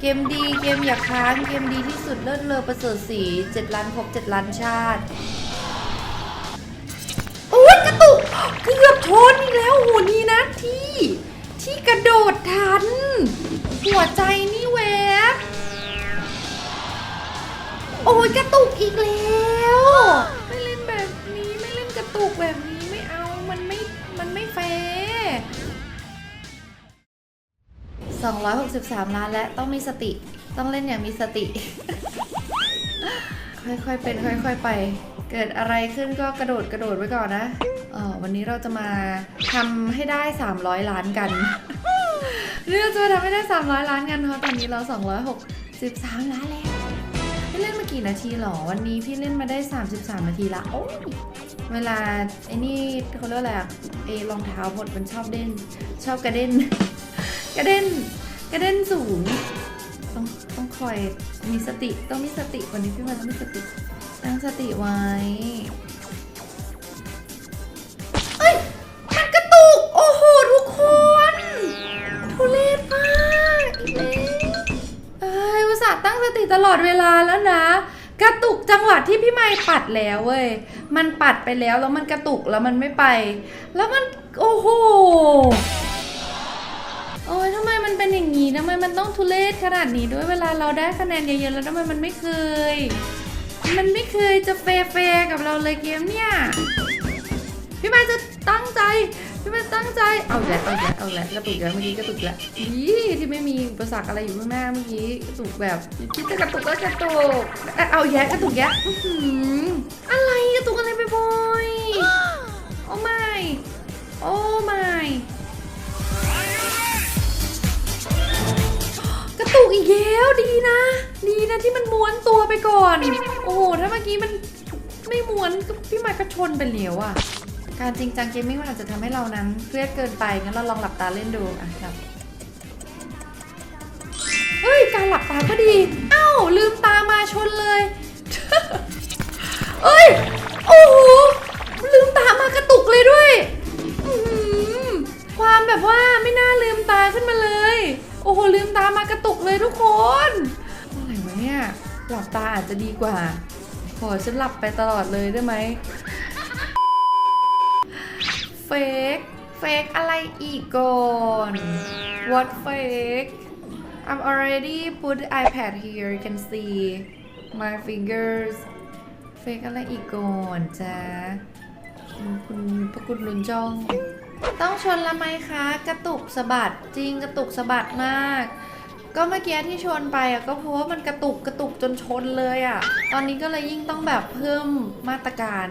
เกมดีเกมอย่าค้างเกมดีที่สุดเลิศเลอประเสริฐสีเจ็ดล้านภพเจ็ดล้านชาติโอ้ยกระตุกเกือบชนอีกแล้วโหนี่นะที่ ที่กระโดดทัน หัวใจนี่แวบโอ้ยกระตุกอีกแล้ว ไม่เล่นแบบนี้ไม่เล่นกระตุกแบบนี้ 263 ล้านและต้องมีสติ ต้องเล่นอย่างมีสติ ค่อยๆ เป็น ค่อยๆ ไป เกิดอะไรขึ้นก็กระโดดกระโดดไว้ก่อนนะเออวันนี้เราจะมาทำให้ได้ 300 ล้านกันนี่เราจะมาทำให้ได้ 300 ล้านกันเพราะตอนนี้เรา 263 ล้านแล้วพี่เล่นมากี่นาทีหรอ วันนี้พี่เล่นมาได้ 33 นาทีละ โอ้ยเวลาไอ้นี่เขาเรียกอะไรอะเอรองเท้าพดมันชอบเด่น ชอบกระเด็นกระเด็น กระเด็นสูง ต้องต้องคอยมีสติต้องมีสติวันนี้พี่มาต้องมีสติตั้งสติไว้เอ้ยมันกระตุก โอ้โห ทุกคนทุเรศมากอีเล่เอ้ยอุตส่าห์ตั้งสติตลอดเวลาแล้วนะ กระตุกจังหวะที่พี่ไม่ปัดแล้วเว้ย มันปัดไปแล้วแล้วมันกระตุกแล้วมันไม่ไป แล้วมันโอ้โห โอ้ยทำไมมันเป็นอย่างนี้ทำไมมันต้องทุเรศขนาดนี้ด้วยเวลาเราได้คะแนนเยอะๆแล้วทำไมมันไม่เคย มันไม่เคยจะแฟร์กับเราเลยเกมเนี่ยพี่มาจะตั้งใจพี่มาตั้งใจเอาแหละเอาแหละเอาแหละกระตุกแล้วเมื่อกี้กระตุกแล้วอีที่ไม่มีอุปสรรคอะไรอยู่ข้างหน้าเมื่อกี้กระตุกแบบคิดจะกระตุกก็กระตุกเอ้าแยะกระตุกแยะอื้อหืออะไรกระตุกอะไรไปบ่อยโอ้ไม่โอ้ไม่ กระตุกอีกแล้วดีนะ ดีนะที่มันม้วนตัวไปก่อน โอ้โหถ้าเมื่อกี้มันไม่ม้วนก็พี่มายก็ชนไปเหลวอะการจริงจังเกมมิ่งมันอาจจะทำให้เรานั้นเครียดเกินไปงั้นเราลองหลับตาเล่นดูอะหลับเฮ้ยการหลับตาก็ดีเอ้าลืมตามาชนเลยเอ้ยโอ้โหลืมตามากระตุกเลยด้วยความแบบว่าไม่น่าลืมตาขึ้นมาเลย โอ้โห ลืมตามากระตุกเลยทุกคนอะไรวะเนี่ยหลับตาอาจจะดีกว่า ขอฉันหลับไปตลอดเลยได้ไหมเฟกเฟกอะไรอีกก่อน what fake I'm already put the iPad here you can see my fingers เฟกอะไรอีกก่อนจ้าคุณคุณพระคุณลุนจ้อง ต้องชนละไหมคะ กระตุกสะบัดจริงกระตุกสะบัดมาก ก็เมื่อกี้ที่ชนไปอะก็เพราะว่ามันกระตุกกระตุกจนชนเลยอะ ตอนนี้ก็เลยยิ่งต้องแบบเพิ่มมาตรการ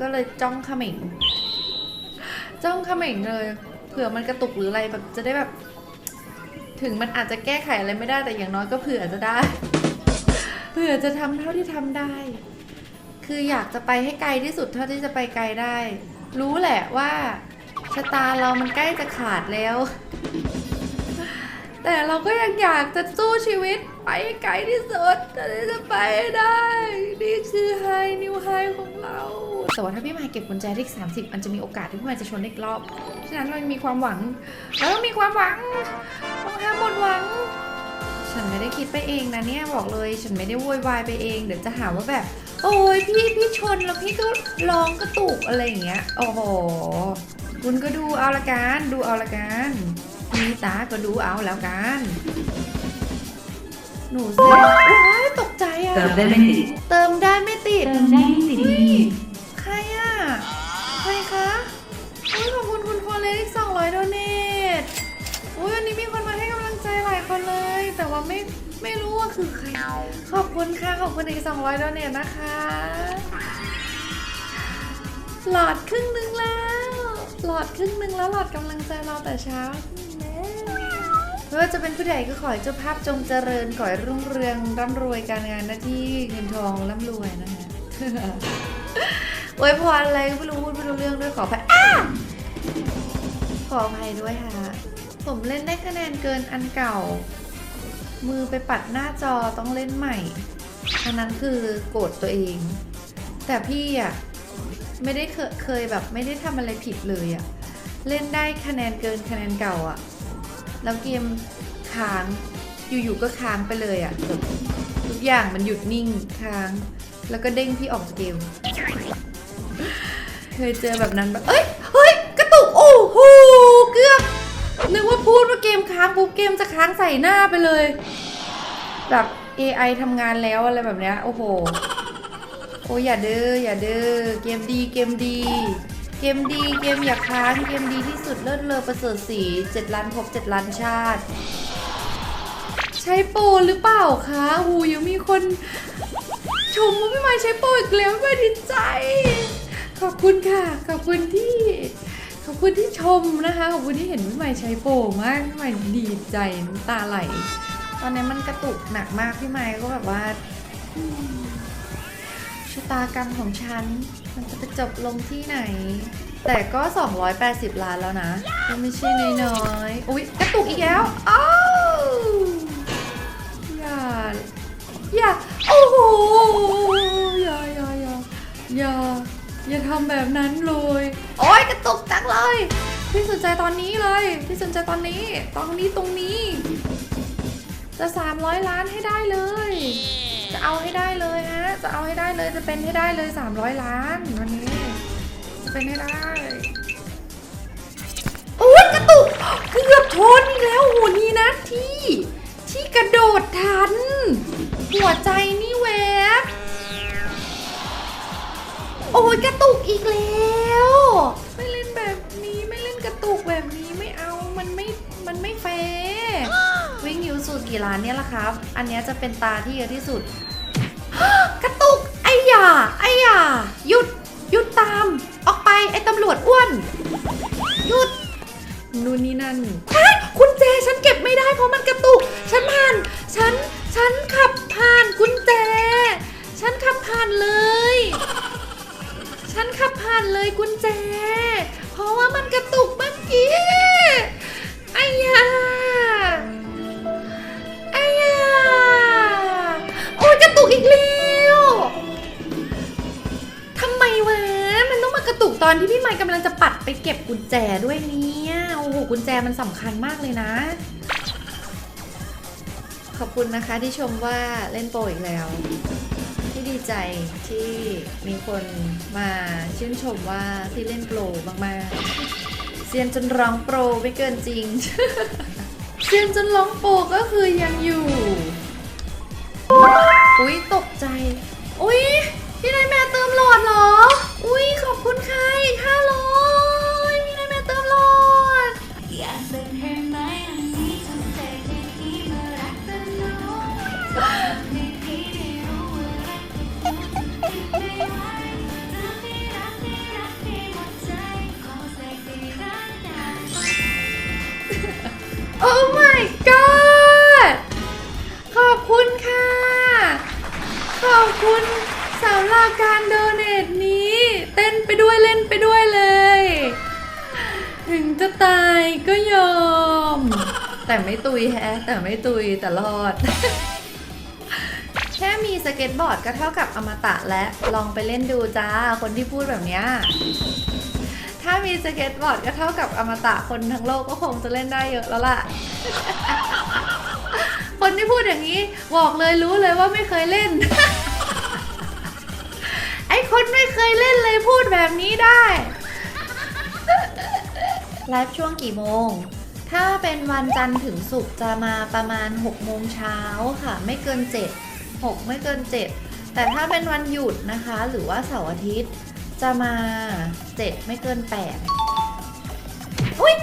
ก็เลยจ้องขม่งจ้องขม่งเลย เผื่อมันกระตุกหรืออะไรแบบจะได้แบบ ถึงมันอาจจะแก้ไขอะไรไม่ได้แต่อย่างน้อยก็เผื่อจะได้ เผื่อจะทำเท่าที่ทำได้ คืออยากจะไปให้ไกลที่สุดเท่าที่จะไปไกลได้ รู้แหละว่า ชะตาเรามันใกล้จะขาดแล้ว แต่เราก็ยังอยากจะสู้ชีวิตไปให้ไกลที่สุดเท่าที่จะไปให้ได้ นี่คือไฮนิวไฮของเราแต่ว่าถ้าพี่มายเก็บกุญแจที่30 มันจะมีโอกาสที่พี่มายจะชนได้อีกรอบ ฉะนั้นเรายังมีความหวัง เราต้องมีความหวังต้องห้ามหมดหวัง ฉันไม่ได้คิดไปเองนะเนี่ยบอกเลย ฉันไม่ได้โวยวายไปเอง เดี๋ยวจะหาว่าแบบ โอ้ยพี่พี่ชนแล้วพี่ก็ร้องกระตุกอะไรอย่างเงี้ย โอ้โห คุณก็ดูเอาละกันดูเอาละกันมีตาก็ดูเอาแล้วกัน หนูเสียว้ายตกใจอะเติมได้ไม่ติด เติมได้ไม่ติดเติมได้ไม่ติดเฮ้ยใครอะใครคะโอ้ยขอบคุณคุณพอลเลขสองร้อยโดเนทโอ้ยวันนี้มีคนมาให้กำลังใจหลายคนเลย แต่ว่าไม่ไม่รู้ว่าคือใคร ขอบคุณค่ะ ขอบคุณอีกสองร้อยโดเนทนะคะ หลอดครึ่งหนึ่งแล้ว หลอดครึ่งหนึ่งแล้วหลอดกำลังใจเราแต่เช้าไม่ว่าจะเป็นผู้ใหญ่ก็ขอให้เจ้าภาพจงเจริญขอให้รุ่งเรืองร่ำรวยการงานหน้าที่เงินทองร่ำรวยนะคะโอวยพรอะไรก็ไม่รู้พูดไม่รู้เรื่องด้วยขออภัยอ้าขออภัยด้วยค่ะ ผมเล่นได้คะแนนเกินอันเก่า มือไปปัดหน้าจอต้องเล่นใหม่อันนั้นคือโกรธตัวเอง แต่พี่อะ ไม่ได้เคยเคยแบบไม่ได้ทำอะไรผิดเลยอะเล่นได้คะแนนเกินคะแนนเก่าอะแล้วเกมค้างอยู่ๆก็ค้างไปเลยอะทุกอย่างมันหยุดนิ่งค้าง แล้วก็เด้งพี่ออกจากเกม เคยเจอแบบนั้นแบบเอ้ยเฮ้ยกระตุกโอ้โหเกือบนึกว่าพูดว่าเกมค้างปุ๊บเกมจะค้างใส่หน้าไปเลย แบบ AI ทำงานแล้วอะไรแบบเนี้ยโอ้โห โอ้ยอย่าเด้ออย่าเด้อเกมดีเกมดี เกมดีเกมอย่าค้างเกมดีที่สุดเลิศเลอประเสริฐสีเจ็ดล้านภพเจ็ดล้านชาติ ใช้โปรหรือเปล่าคะหูยังมีคน ชมว่าพี่ไม้ใช้โปรอีกแล้วไม่ดีใจ ขอบคุณค่ะ ขอบคุณที่ขอบคุณที่ชมนะคะขอบคุณที่เห็นพี่ไม้ใช้โปรมากพี่ไม้ดีใจน้ำตาไหล ตอนนี้มันกระตุกหนักมากพี่ไม้ก็แบบว่า ชะตากรรมของฉัน มันจะไปจบลงที่ไหน แต่ก็ 280 ล้านแล้วนะก็ไม่ใช่น้อยๆอุ๊ย กระตุกอีกแล้วอ้าวอย่า อย่า โอ้โห อย่าอย่าอย่าอย่าอย่าทำแบบนั้นเลย โอ้ยกระตุกจังเลย พี่สนใจตอนนี้เลย พี่สนใจตอนนี้ ตอนนี้ตรงนี้ จะ 300 ล้านให้ได้เลยจะ เอาให้ได้เลยฮะ จะเอาให้ได้เลยจะเป็นให้ได้เลย 300 ล้านวันนี้ จะเป็นให้ได้โอ้ยกระตุกเกือบชนอีกแล้วโหนี่นะที่ ที่กระโดดทัน หัวใจนี่แวบโอ้ยกระตุกอีกแล้ว ไม่เล่นแบบนี้ไม่เล่นกระตุกแบบนี้ไม่เอามันไม่มันไม่แฟร์วิ่งอยู่สูตรกี่ล้านเนี่ยละครับ อันเนี้ยจะเป็นตาที่เยอะที่สุด กระตุก ไอ้หยาไอ้หยาหยุด หยุดตาม ออกไปไอ้ตำรวจอ้วน หยุด นู่นนี่นั่นเฮ้ยกุญแจฉันเก็บไม่ได้เพราะมันกระตุก ฉันผ่าน ฉัน ฉันขับผ่านกุญแจ ฉันขับผ่านเลย ฉันขับผ่านเลยกุญแจ เพราะว่ามันกระตุกเมื่อกี้ไอ้ยาไอ้ยาโอ้ยกระตุกอีกแล้ว ตอนที่พี่ไมค์กำลังจะปัดไปเก็บกุญแจด้วยเนี่ย โอ้โห กุญแจมันสำคัญมากเลยนะ ขอบคุณนะคะที่ชมว่าเล่นโปรอีกแล้ว ที่ดีใจที่มีคนมาชื่นชมว่าที่เล่นโปรมากๆเซียนจนร้องโปรไม่เกินจริง เซียนจนร้องโปรก็คือยังอยู่ อุ๊ยตกใจ อุ๊ย พี่นายแม่เติมหลอดเหรอ อุ้ยขอบคุณค่ะอีกห้าร้อย ก็ยอม แต่ไม่ตุยแฮะ แต่ไม่ตุยแต่รอด แค่มีสเก็ตบอร์ดก็เท่ากับอมตะและลองไปเล่นดูจ้า คนที่พูดแบบเนี้ยถ้ามีสเก็ตบอร์ดก็เท่ากับอมตะคนทั้งโลกก็คงจะเล่นได้เยอะแล้วล่ะ คนที่พูดอย่างนี้บอกเลยรู้เลยว่าไม่เคยเล่น ไอคนไม่เคยเล่นเลยพูดแบบนี้ ไลฟ์ช่วงกี่โมง ถ้าเป็นวันจันทร์ถึงศุกร์จะมาประมาณ 6 โมงเช้าค่ะ ไม่เกิน 7 6 ไม่เกิน 7 แต่ถ้าเป็นวันหยุดนะคะ หรือว่าเสาร์อาทิตย์จะมา 7 ไม่เกิน 8 อุ้ย